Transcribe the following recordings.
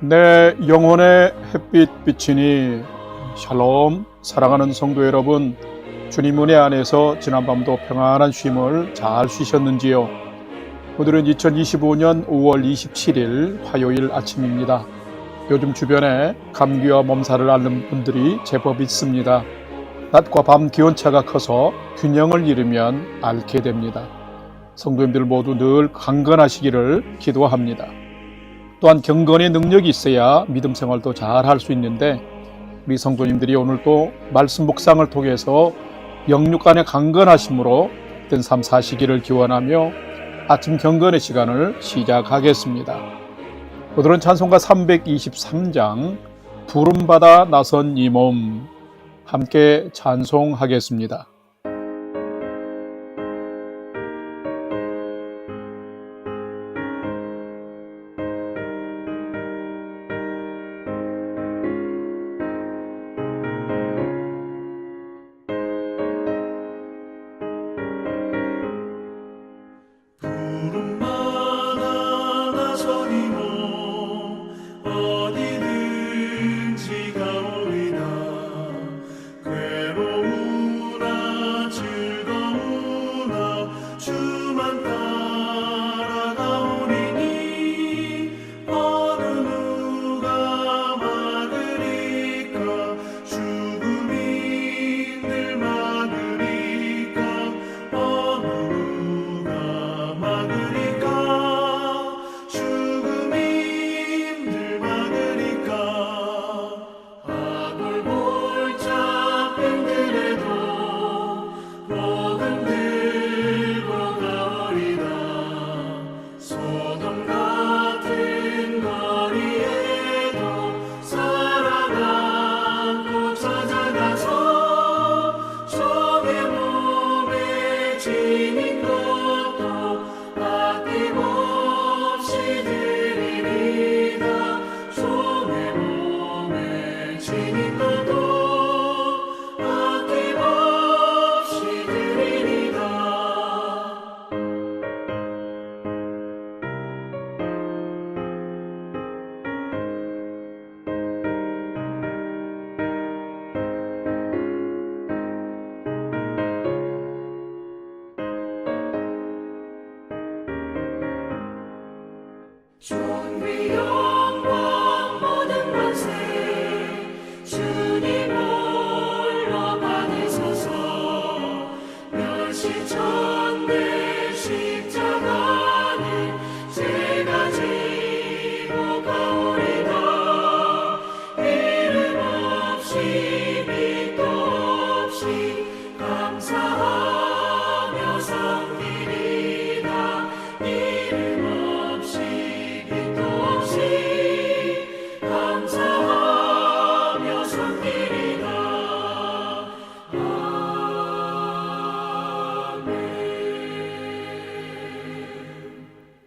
내 영혼의 햇빛 비치니 샬롬. 사랑하는 성도 여러분 주님 은혜 안에서 지난밤도 평안한 쉼을 잘 쉬셨는지요? 오늘은 2025년 5월 27일 화요일 아침입니다. 요즘 주변에 감기와 몸살을 앓는 분들이 제법 있습니다. 낮과 밤 기온차가 커서 균형을 잃으면 앓게 됩니다. 성도님들 모두 늘 강건하시기를 기도합니다 또한 경건의 능력이 있어야 믿음 생활도 잘 할 수 있는데 우리 성도님들이 오늘 또 말씀 묵상을 통해서 영육 간의 강건하심으로 된 삶 사시기를 기원하며 아침 경건의 시간을 시작하겠습니다. 오늘은 찬송가 323장 부름받아 나선 이 몸 함께 찬송하겠습니다.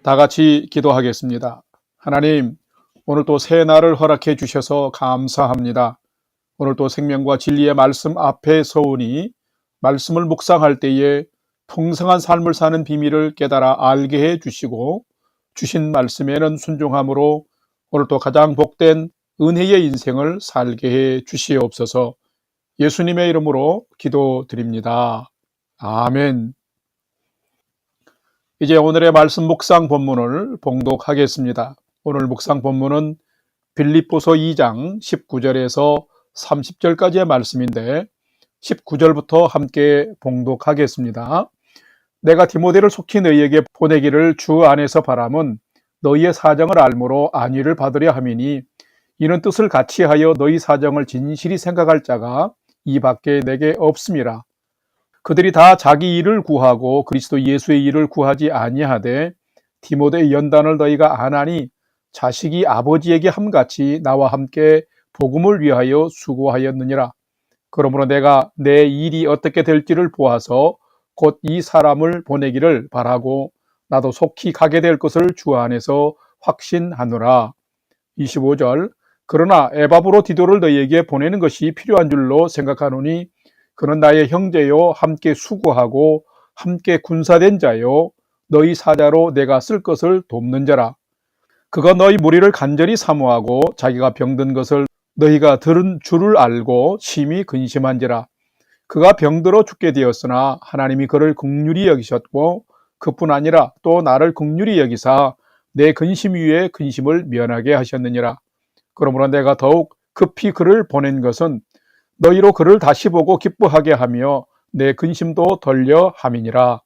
다 같이 기도하겠습니다. 하나님, 오늘 또 새 날을 허락해 주셔서 감사합니다. 오늘 또 생명과 진리의 말씀 앞에 서오니 말씀을 묵상할 때에 풍성한 삶을 사는 비밀을 깨달아 알게 해 주시고 주신 말씀에는 순종함으로 오늘 또 가장 복된 은혜의 인생을 살게 해 주시옵소서 예수님의 이름으로 기도드립니다. 아멘. 이제 오늘의 말씀 묵상 본문을 봉독하겠습니다. 오늘 묵상 본문은 빌립보서 2장 19절에서 30절까지의 말씀인데 19절부터 함께 봉독하겠습니다. 내가 디모데를 속히 너희에게 보내기를 주 안에서 바람은 너희의 사정을 알므로 안위를 받으려 함이니 이는 뜻을 같이 하여 너희 사정을 진실히 생각할 자가 이 밖에 내게 없음이라. 그들이 다 자기 일을 구하고 그리스도 예수의 일을 구하지 아니하되 디모데의 연단을 너희가 아나니 자식이 아버지에게 함같이 나와 함께 복음을 위하여 수고하였느니라. 그러므로 내가 내 일이 어떻게 될지를 보아서 곧 이 사람을 보내기를 바라고 나도 속히 가게 될 것을 주 안에서 확신하노라. 25절 그러나 에바브로 디도를 너희에게 보내는 것이 필요한 줄로 생각하노니 그는 나의 형제요 함께 수고하고 함께 군사된 자요 너희 사자로 내가 쓸 것을 돕는 자라. 그가 너희 무리를 간절히 사모하고 자기가 병든 것을 너희가 들은 줄을 알고 심히 근심한지라. 그가 병들어 죽게 되었으나 하나님이 그를 극률히 여기셨고 그뿐 아니라 또 나를 극률히 여기사 내 근심 위에 근심을 면하게 하셨느니라. 그러므로 내가 더욱 급히 그를 보낸 것은 너희로 그를 다시 보고 기뻐하게 하며 내 근심도 덜려 함이니라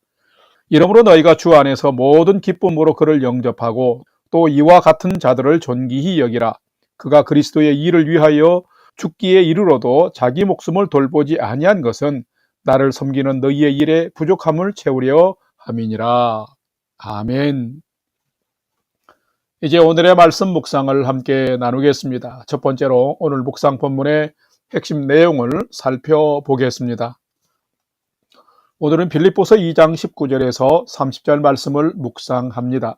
이러므로 너희가 주 안에서 모든 기쁨으로 그를 영접하고 또 이와 같은 자들을 존귀히 여기라 그가 그리스도의 일을 위하여 죽기에 이르러도 자기 목숨을 돌보지 아니한 것은 나를 섬기는 너희의 일에 부족함을 채우려 함이니라. 아멘. 이제 오늘의 말씀 묵상을 함께 나누겠습니다. 첫 번째로 오늘 묵상 본문의 핵심 내용을 살펴보겠습니다. 오늘은 빌립보서 2장 19절에서 30절 말씀을 묵상합니다.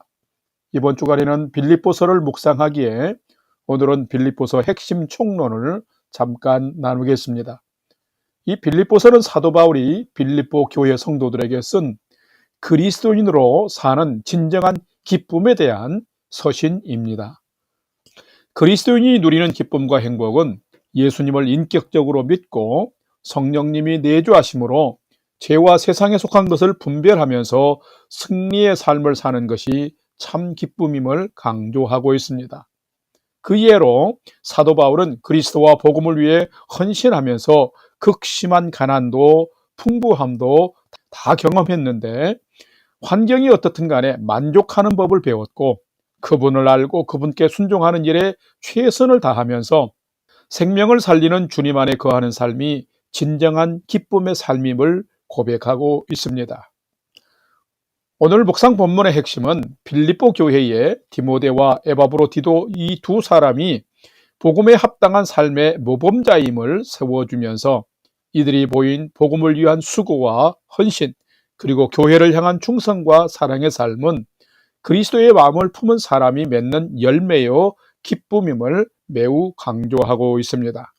이번 주간에는 빌립보서를 묵상하기에 오늘은 빌립보서 핵심 총론을 잠깐 나누겠습니다. 이 빌립보서는 사도 바울이 빌립보 교회 성도들에게 쓴 그리스도인으로 사는 진정한 기쁨에 대한 서신입니다. 그리스도인이 누리는 기쁨과 행복은 예수님을 인격적으로 믿고 성령님이 내주하심으로 죄와 세상에 속한 것을 분별하면서 승리의 삶을 사는 것이 참 기쁨임을 강조하고 있습니다. 그 예로 사도 바울은 그리스도와 복음을 위해 헌신하면서 극심한 가난도 풍부함도 다 경험했는데 환경이 어떻든 간에 만족하는 법을 배웠고 그분을 알고 그분께 순종하는 일에 최선을 다하면서 생명을 살리는 주님 안에 거하는 삶이 진정한 기쁨의 삶임을 고백하고 있습니다. 오늘 묵상 본문의 핵심은 빌립보 교회의 디모데와 에바브로디도 이 두 사람이 복음에 합당한 삶의 모범자임을 세워주면서 이들이 보인 복음을 위한 수고와 헌신 그리고 교회를 향한 충성과 사랑의 삶은 그리스도의 마음을 품은 사람이 맺는 열매요 기쁨임을 매우 강조하고 있습니다.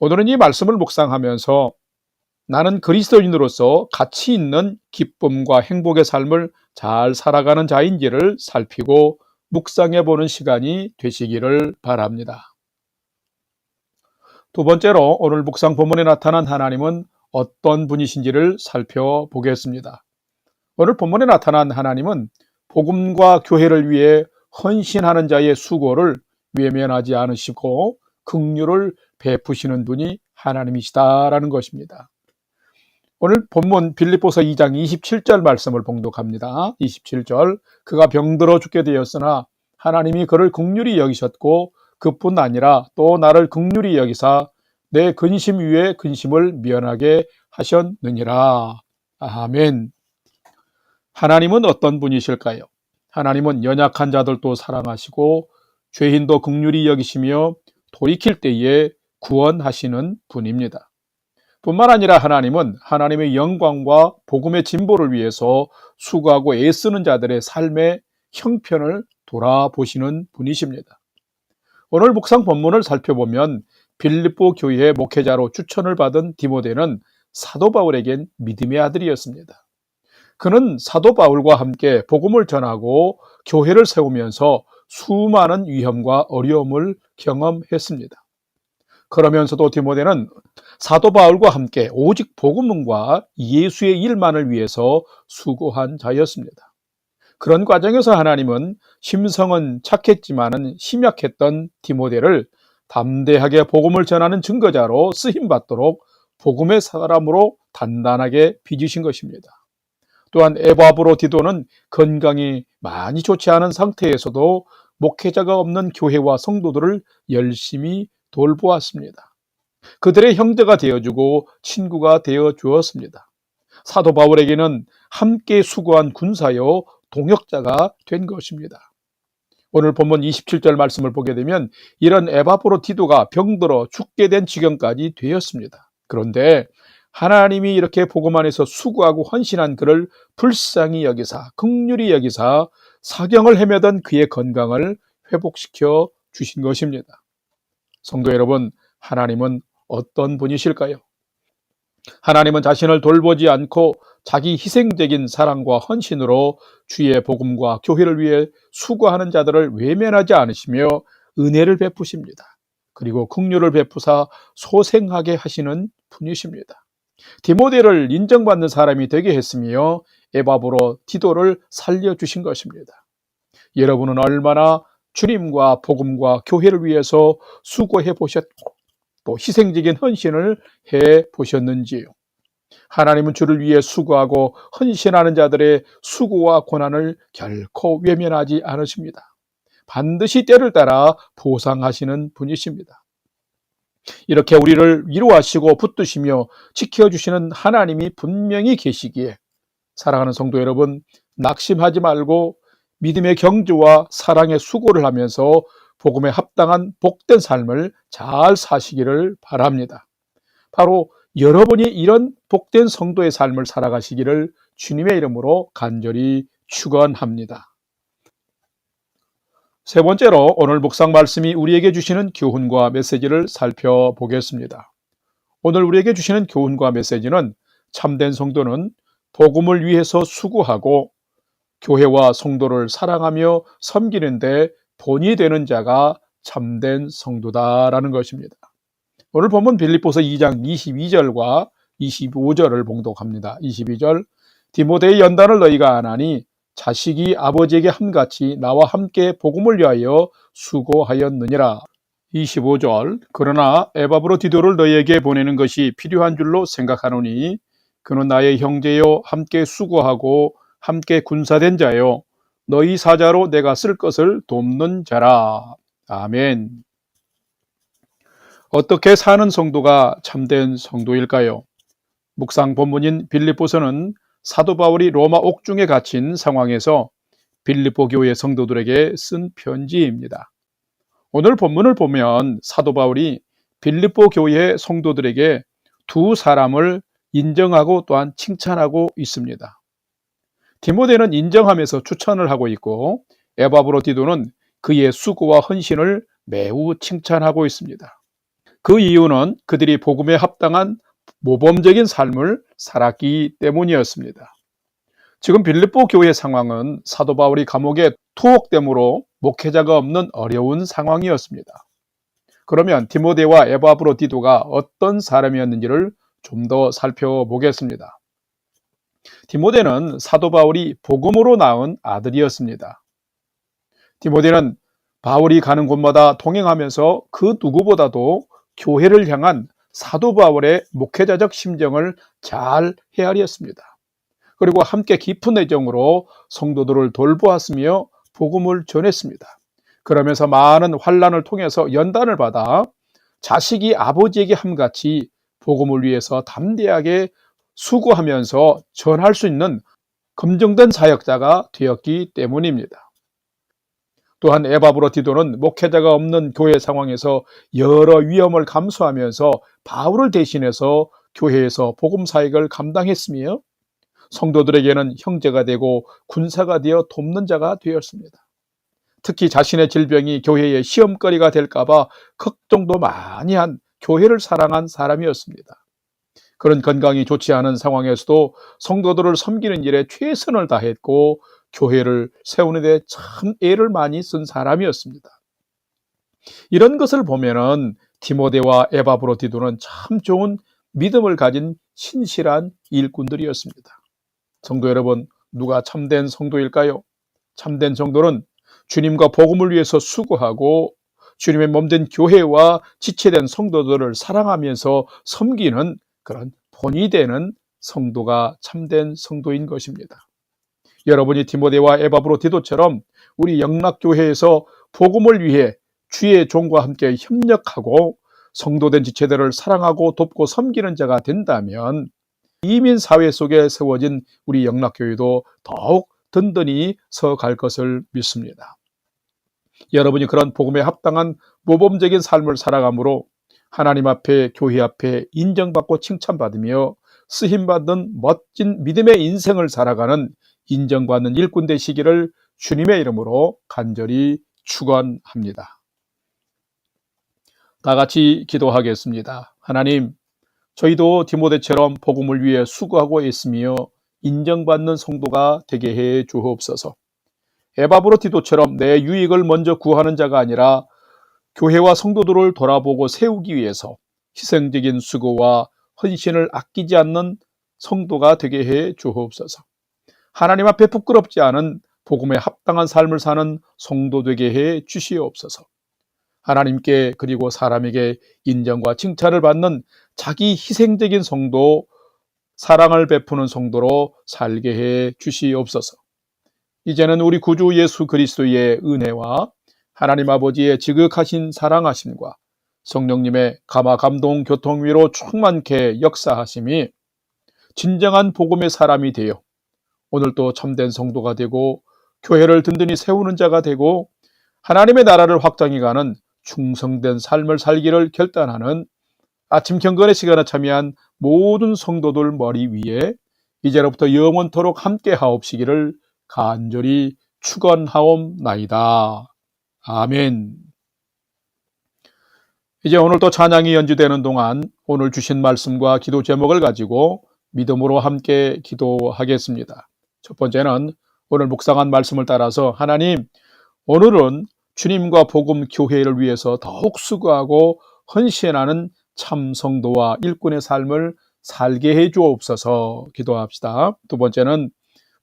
오늘은 이 말씀을 묵상하면서 나는 그리스도인으로서 가치 있는 기쁨과 행복의 삶을 잘 살아가는 자인지를 살피고 묵상해 보는 시간이 되시기를 바랍니다. 두 번째로 오늘 묵상 본문에 나타난 하나님은 어떤 분이신지를 살펴보겠습니다. 오늘 본문에 나타난 하나님은 복음과 교회를 위해 헌신하는 자의 수고를 외면하지 않으시고 긍휼을 베푸시는 분이 하나님이시다라는 것입니다. 오늘 본문 빌립보서 2장 27절 말씀을 봉독합니다. 27절 그가 병들어 죽게 되었으나 하나님이 그를 극률히 여기셨고 그뿐 아니라 또 나를 극률히 여기사 내 근심 위에 근심을 면하게 하셨느니라. 아멘. 하나님은 어떤 분이실까요? 하나님은 연약한 자들도 사랑하시고 죄인도 극률히 여기시며 돌이킬 때에 구원하시는 분입니다. 뿐만 아니라 하나님은 하나님의 영광과 복음의 진보를 위해서 수고하고 애쓰는 자들의 삶의 형편을 돌아보시는 분이십니다. 오늘 묵상 본문을 살펴보면 빌립보 교회의 목회자로 추천을 받은 디모데는 사도 바울에겐 믿음의 아들이었습니다. 그는 사도 바울과 함께 복음을 전하고 교회를 세우면서 수많은 위험과 어려움을 경험했습니다. 그러면서도 디모데는 사도 바울과 함께 오직 복음과 예수의 일만을 위해서 수고한 자였습니다. 그런 과정에서 하나님은 심성은 착했지만은 심약했던 디모데를 담대하게 복음을 전하는 증거자로 쓰임 받도록 복음의 사람으로 단단하게 빚으신 것입니다. 또한 에바브로 디도는 건강이 많이 좋지 않은 상태에서도 목회자가 없는 교회와 성도들을 열심히 돌보았습니다. 그들의 형제가 되어주고 친구가 되어 주었습니다. 사도 바울에게는 함께 수고한 군사요 동역자가 된 것입니다. 오늘 본문 27절 말씀을 보게 되면 이런 에바브로 디도가 병들어 죽게 된 지경까지 되었습니다. 그런데 하나님이 이렇게 복음 안에서 수고하고 헌신한 그를 불쌍히 여기사 극률히 여기사 사경을 헤매던 그의 건강을 회복시켜 주신 것입니다. 성도 여러분, 하나님은 어떤 분이실까요? 하나님은 자신을 돌보지 않고 자기 희생적인 사랑과 헌신으로 주의 복음과 교회를 위해 수고하는 자들을 외면하지 않으시며 은혜를 베푸십니다. 그리고 긍휼을 베푸사 소생하게 하시는 분이십니다. 디모데를 인정받는 사람이 되게 했으며 에바브로 디도를 살려주신 것입니다. 여러분은 얼마나 주님과 복음과 교회를 위해서 수고해 보셨고 또 희생적인 헌신을 해 보셨는지요. 하나님은 주를 위해 수고하고 헌신하는 자들의 수고와 고난을 결코 외면하지 않으십니다. 반드시 때를 따라 보상하시는 분이십니다. 이렇게 우리를 위로하시고 붙드시며 지켜주시는 하나님이 분명히 계시기에 사랑하는 성도 여러분, 낙심하지 말고 믿음의 경주와 사랑의 수고를 하면서 복음에 합당한 복된 삶을 잘 사시기를 바랍니다. 바로 여러분이 이런 복된 성도의 삶을 살아가시기를 주님의 이름으로 간절히 축원합니다. 세 번째로 오늘 묵상 말씀이 우리에게 주시는 교훈과 메시지를 살펴보겠습니다. 오늘 우리에게 주시는 교훈과 메시지는 참된 성도는 복음을 위해서 수고하고 교회와 성도를 사랑하며 섬기는데 본이 되는 자가 참된 성도다라는 것입니다. 오늘 본문 빌립보서 2장 22절과 25절을 봉독합니다. 22절 디모데의 연단을 너희가 안하니 자식이 아버지에게 함같이 나와 함께 복음을 위하여 수고하였느니라. 25절 그러나 에바브로 디도를 너희에게 보내는 것이 필요한 줄로 생각하노니 그는 나의 형제요 함께 수고하고 함께 군사된 자요 너희 사자로 내가 쓸 것을 돕는 자라. 아멘. 어떻게 사는 성도가 참된 성도일까요? 묵상 본문인 빌립보서는 사도 바울이 로마 옥중에 갇힌 상황에서 빌립보 교회 성도들에게 쓴 편지입니다. 오늘 본문을 보면 사도 바울이 빌립보 교회 성도들에게 두 사람을 인정하고 또한 칭찬하고 있습니다. 디모데는 인정하면서 추천을 하고 있고 에바브로 디도는 그의 수고와 헌신을 매우 칭찬하고 있습니다. 그 이유는 그들이 복음에 합당한 모범적인 삶을 살았기 때문이었습니다. 지금 빌립보 교회 상황은 사도 바울이 감옥에 투옥됨으로 목회자가 없는 어려운 상황이었습니다. 그러면 디모데와 에바브로 디도가 어떤 사람이었는지를 좀 더 살펴보겠습니다. 디모데는 사도 바울이 복음으로 낳은 아들이었습니다. 디모데는 바울이 가는 곳마다 동행하면서 그 누구보다도 교회를 향한 사도 바울의 목회자적 심정을 잘 헤아렸습니다. 그리고 함께 깊은 애정으로 성도들을 돌보았으며 복음을 전했습니다. 그러면서 많은 환란을 통해서 연단을 받아 자식이 아버지에게 함같이 복음을 위해서 담대하게 수고하면서 전할 수 있는 검증된 사역자가 되었기 때문입니다. 또한 에바브로 디도는 목회자가 없는 교회 상황에서 여러 위험을 감수하면서 바울을 대신해서 교회에서 복음 사역을 감당했으며 성도들에게는 형제가 되고 군사가 되어 돕는 자가 되었습니다. 특히 자신의 질병이 교회의 시험거리가 될까봐 걱정도 많이 한 교회를 사랑한 사람이었습니다. 그런 건강이 좋지 않은 상황에서도 성도들을 섬기는 일에 최선을 다했고 교회를 세우는 데 참 애를 많이 쓴 사람이었습니다. 이런 것을 보면은 디모데와 에바브로디도는 참 좋은 믿음을 가진 신실한 일꾼들이었습니다. 성도 여러분, 누가 참된 성도일까요? 참된 성도는 주님과 복음을 위해서 수고하고 주님의 몸된 교회와 지체된 성도들을 사랑하면서 섬기는 그런 본이 되는 성도가 참된 성도인 것입니다. 여러분이 디모데와 에바브로 디도처럼 우리 영락교회에서 복음을 위해 주의 종과 함께 협력하고 성도된 지체들을 사랑하고 돕고 섬기는 자가 된다면 이민 사회 속에 세워진 우리 영락교회도 더욱 든든히 서갈 것을 믿습니다. 여러분이 그런 복음에 합당한 모범적인 삶을 살아감으로 하나님 앞에 교회 앞에 인정받고 칭찬받으며 쓰임받는 멋진 믿음의 인생을 살아가는 인정받는 일꾼 되시기를 주님의 이름으로 간절히 축원합니다. 다 같이 기도하겠습니다. 하나님, 저희도 디모데처럼 복음을 위해 수고하고 있으며 인정받는 성도가 되게 해 주옵소서. 에바브로티도처럼 내 유익을 먼저 구하는 자가 아니라 교회와 성도들을 돌아보고 세우기 위해서 희생적인 수고와 헌신을 아끼지 않는 성도가 되게 해 주옵소서. 하나님 앞에 부끄럽지 않은 복음에 합당한 삶을 사는 성도 되게 해 주시옵소서. 하나님께 그리고 사람에게 인정과 칭찬을 받는 자기 희생적인 성도, 사랑을 베푸는 성도로 살게 해 주시옵소서. 이제는 우리 구주 예수 그리스도의 은혜와 하나님 아버지의 지극하신 사랑하심과 성령님의 감화 감동 교통 위로 충만케 역사하심이 진정한 복음의 사람이 되어 오늘도 참된 성도가 되고 교회를 든든히 세우는 자가 되고 하나님의 나라를 확장해가는 충성된 삶을 살기를 결단하는 아침 경건의 시간에 참여한 모든 성도들 머리 위에 이제로부터 영원토록 함께 하옵시기를 간절히 축원하옵나이다. 아멘. 이제 오늘 또 찬양이 연주되는 동안 오늘 주신 말씀과 기도 제목을 가지고 믿음으로 함께 기도하겠습니다. 첫 번째는 오늘 묵상한 말씀을 따라서 하나님, 오늘은 주님과 복음 교회를 위해서 더욱 수고하고 헌신하는 참 성도와 일꾼의 삶을 살게 해 주옵소서 기도합시다. 두 번째는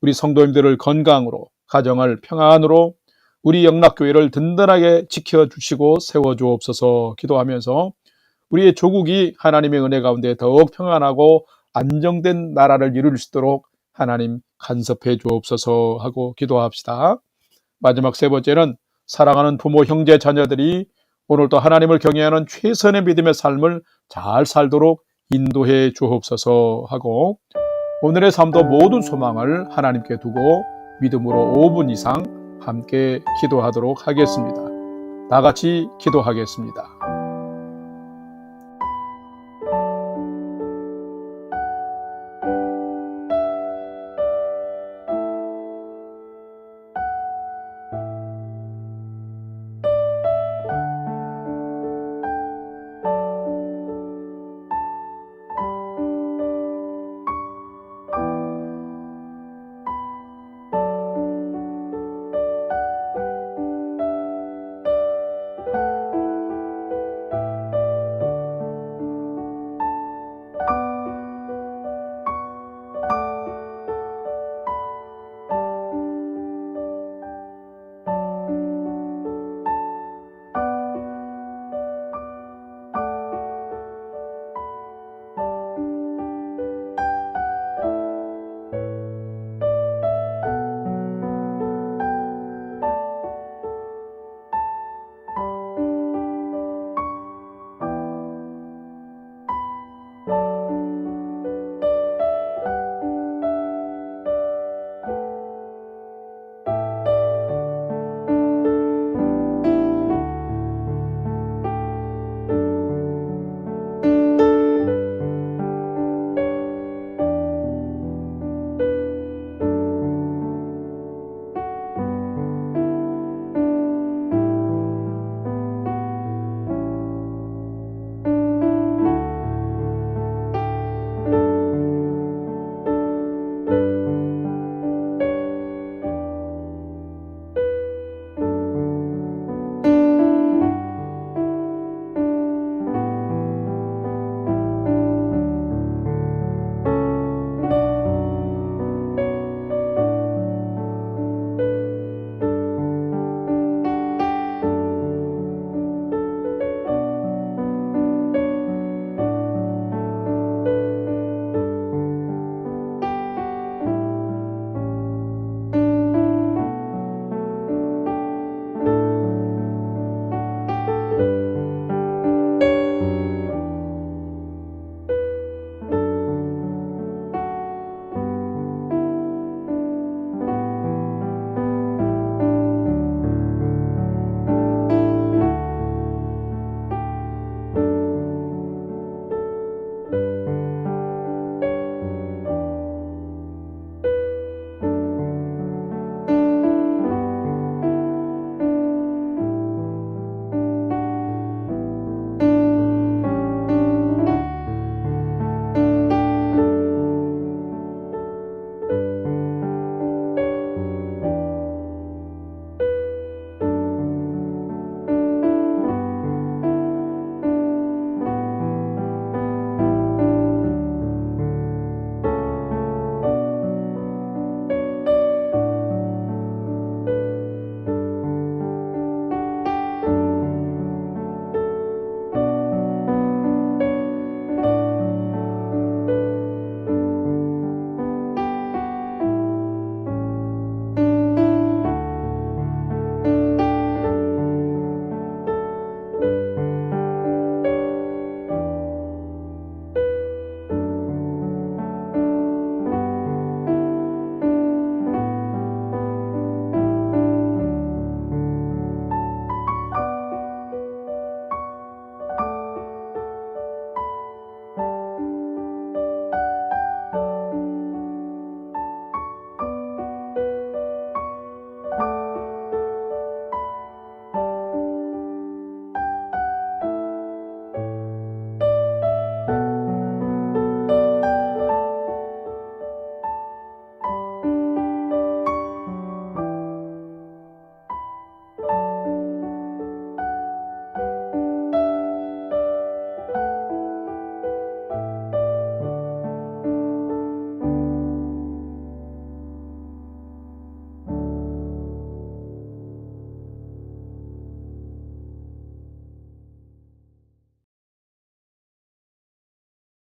우리 성도님들을 건강으로, 가정을 평안으로, 우리 영락교회를 든든하게 지켜주시고 세워주옵소서 기도하면서 우리의 조국이 하나님의 은혜 가운데 더욱 평안하고 안정된 나라를 이룰 수 있도록 하나님 간섭해 주옵소서 하고 기도합시다. 마지막 세 번째는 사랑하는 부모, 형제, 자녀들이 오늘도 하나님을 경외하는 최선의 믿음의 삶을 잘 살도록 인도해 주옵소서 하고 오늘의 삶도 모든 소망을 하나님께 두고 믿음으로 5분 이상 함께 기도하도록 하겠습니다. 다 같이 기도하겠습니다.